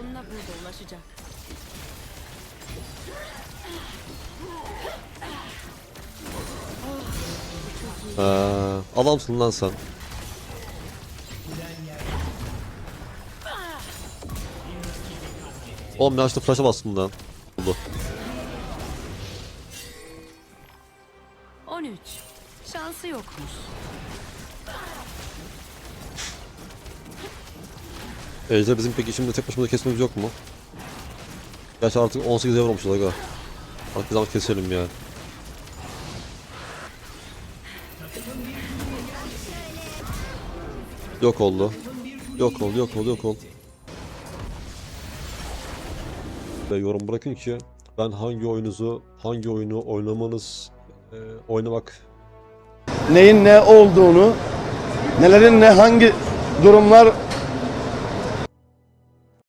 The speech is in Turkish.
sonuna burada ulaşacak. Ha, adamsın lan sen. Oğlum ne açtı flash'a bastım lan. Oldu. 13. Şansı yokmuş. Ejder bizim peki şimdi tek başımıza kesmemiz yok mu? Gerçi artık 18'e vurmuşuz aga. Artık bir zaman keselim ya. Yok oldu. Yok oldu, yok oldu, yok oldu. Ve yorum bırakın ki ben hangi oyunuzu, hangi oyunu oynamanız, e, oynamak neyin ne olduğunu, nelerin ne hangi durumlar